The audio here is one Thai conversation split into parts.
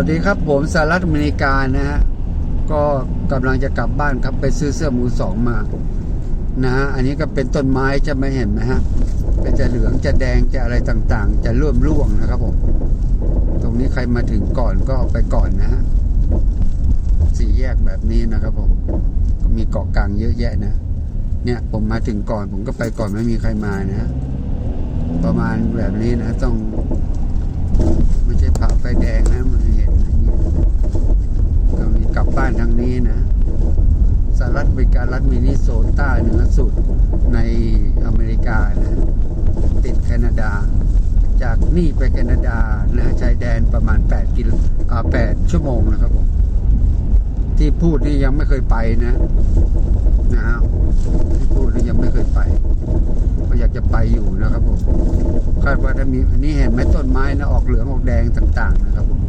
วัสดีครับผมสหรัฐอเมริกานะฮะก็กำลังจะกลับบ้านครับไปซื้อเสื้อมือสองมานะฮะอันนี้ก็เป็นต้นไม้จะไม่เห็นไหมฮะเป็นจะเหลืองจะแดงจะอะไรต่างๆ จะร่วมร่วงนะครับผมตรงนี้ใครมาถึงก่อนก็ไปก่อนนะฮะสี่แยกแบบนี้นะครับผมก็มีเกาะกลางเยอะแยะนะ เนี่ยผมมาถึงก่อนผมก็ไปก่อนไม่มีใครมานะฮะประมาณแบบนี้นะต้อง ไม่ใช่ผ่าไฟแดงนะมันเห็นอย่างนี้ตรงนี้กลับบ้านทางนี้นะสหรัฐอเมริ การัฐมินิโซตาเหนือสุดในอเมริกานะติดแคนาดา จากนี่ไปแคนาดานะชายแดนประมาณ 8กิโลอ่า8ชั่วโมงนะครับผมที่พูดนี่ยังไม่เคยไปนะนะฮะที่พูดนี่ยังไม่เคยไปก็อยากจะไปอยู่นะครับผมคาดว่าถ้ามีนนี้เห็นไหมต้นไม้นะออกเหลืองออกแดงต่าง ๆ นะครับผม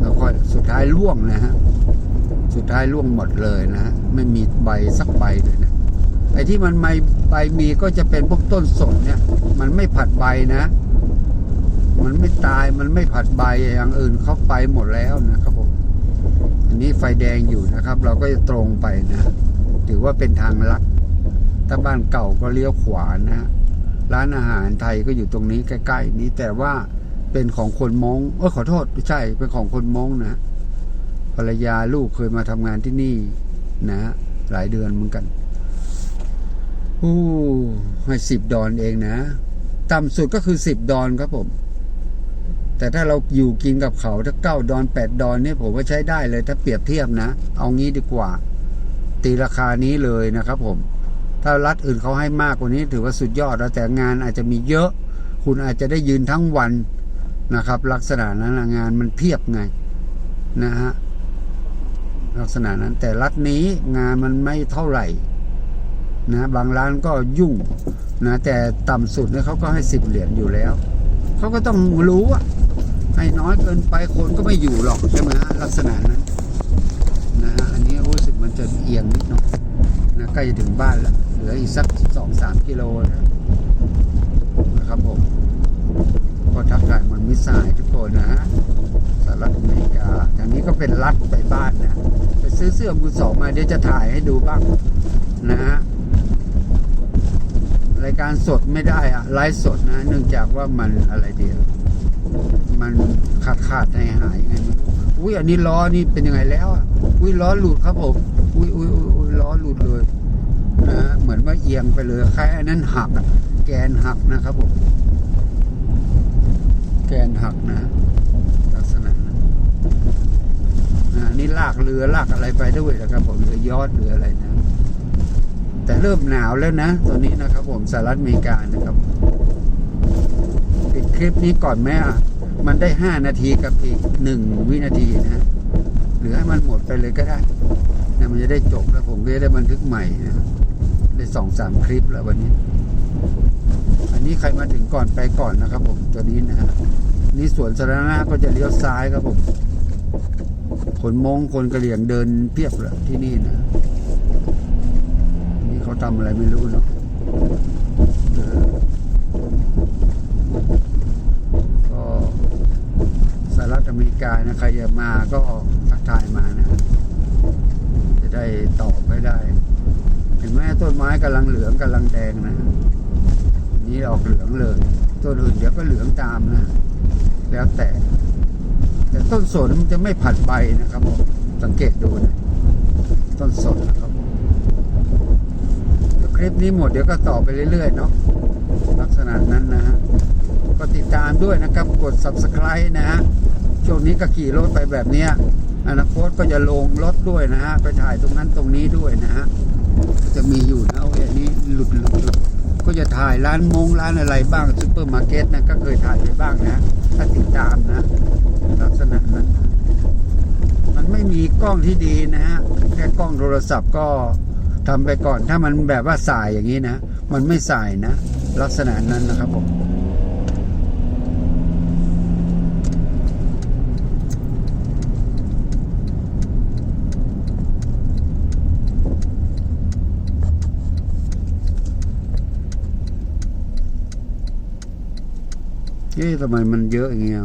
แล้วก็สุดท้ายร่วงนะฮะ สุดท้ายร่วงหมดเลยนะฮะไม่มีใบสักใบเลยนะ ไอ้ที่มันไม่ใบมีก็จะเป็นพวกต้นสนเนี่ย มันไม่ผัดใบนะ มันไม่ตายมันไม่ผัดใบอย่างอื่นเข้าไปหมดแล้วนะครับผมอันนี้ไฟแดงอยู่นะครับ เราก็จะตรงไปนะ ถือว่าเป็นทางลัดถ้าบ้านเก่าก็เลี้ยวขวานะฮะร้านอาหารไทยก็อยู่ตรงนี้ใกล้ ๆ นี้แต่ว่าเป็นของคนมงเออขอโทษไม่ใช่เป็นของคนมงนะ รรยาลูกเคยมาทำงานที่นี่นะ หลายเดือนเหมือนกันโอ้ให้สิบดอนเองนะ ต่ำสุดก็คือสิบดอนครับผม แต่ถ้าเราอยู่กินกับเขาถ้าเก้าดอนแปดดอนเนี่ยผมว่าใช้ได้เลยถ้าเปรียบเทียบนะ เอางี้ดีกว่า ตีราคานี้เลยนะครับผม ถ้ารัฐอื่นเขาให้มากกว่านี้ ถือว่าสุดยอดแล้วแต่งานอาจจะมีเยอะ คุณอาจจะได้ยืนทั้งวันนะครับ ลักษณะนั้นงานมันเพียบไงนะฮะ ลักษณะนั้น แต่รัฐนี้งานมันไม่เท่าไหร่นะบางร้านก็ยุ่งนะแต่ต่ำสุดเนี่ยเขาก็ให้สิบเหรียญอยู่แล้ว เขาก็ต้องรู้อะให้น้อยเกินไปคนก็ไม่อยู่หรอกใช่ไหมฮะลักษณะนั้นนะฮะอันนี้รู้สึกมันจะเอียงนิดหน่อยนะใกล้จะถึงบ้านแล้วเหลืออีกสักสองสามกิโลนะนะครับผมก็ทักทายมันมิสไซล์ทุกคนนะฮะสหรัฐอเมริกาทางนี้ ก็เป็นรัฐไปบ้านนะไปซื้อเสื้อมือสองมาเดี๋ยวจะถ่ายให้ดูบ้างนะฮะรายการสดไม่ได้อะไลฟ์สดนะ เนื่องจากว่ามันอะไรเดียว มันขาดขาดหายหายไงอุ้ยอันนี้ล้อนี่เป็นยังไงแล้วอะอุ้ยล้อหลุดครับผมอุ้ยอุ้ยอุ้ยอุ้ยล้อหลุดเลยนะฮะเหมือนว่าเอียงไปเลยคล้ายอันนั้นหักอะแกนหักนะครับผมแกนหักนะ ลักษณะนั้น นะนี่ลากเรือลากอะไรไปด้วยนะครับผมเรือยอดเรืออะไรนะ แต่เริ่มหนาวแล้วนะตอนนี้นะครับ ผมสหรัฐอเมริกานะครับปิดคลิปนี้ก่อนแม่ะมันได้ห้านาทีกับอีกหนึ่งวินาทีนะหรือให้มันหมดไปเลยก็ได้นะมันจะได้จบแล้วผมก็จะได้บันทึกใหม่นะได้สองสามคลิปแล้ววันนี้ อันนี้ใครมาถึงก่อนไปก่อนนะครับ ผมตัวนี้นะฮะนี่สวนสาธารณะก็จะเลี้ยวซ้ายครับผม คนมงคนกระเหลี่ยงเดินเพียบเลยที่นี่นะนี่เขาทำอะไรไม่รู้เนาะก็สหรัฐอเมริกานะใครจะมาก็ทักทายมานะจะได้ตอบไม่ได้ เห็นไหมต้นไม้กำลังเหลืองกำลังแดงนะนนี้ออกเหลืองเลยต้นอื่นเดี๋ยวก็เหลืองตามนะ แล้วแต่ แต่ต้นสนมันจะไม่ผัดใบนะครับผมสังเกตดูนะต้นสนนะครับผมคลิปนี้หมดเดี๋ยวก็ต่อไปเรื่อยๆเนาะลักษณะนั้นนะฮะก็ติดตามด้วยนะครับกด subscribe นะฮะช่วงนี้ก็ขี่รถไปแบบเนี้ยอนาคตก็จะลงรถด้วยนะฮะไปถ่ายตรงนั้นตรงนี้ด้วยนะฮะจะมีอยู่นะโอเคนี้หลุดหลุดหลุดก็จะถ่ายร้านมงร้านอะไรบ้างซูเปอร์มาร์เก็ตนะก็เคยถ่ายไปบ้างนะถ้าติดตามนะ ลักษณะนั้น มันไม่มีกล้องที่ดีนะฮะแค่กล้องโทรศัพท์ก็ทำไปก่อน ถ้ามันแบบว่าสายอย่างนี้นะ มันไม่สายนะ ลักษณะนั้นนะครับผมเอ๊ะทำไมมันเยอะอย่างเงี้ย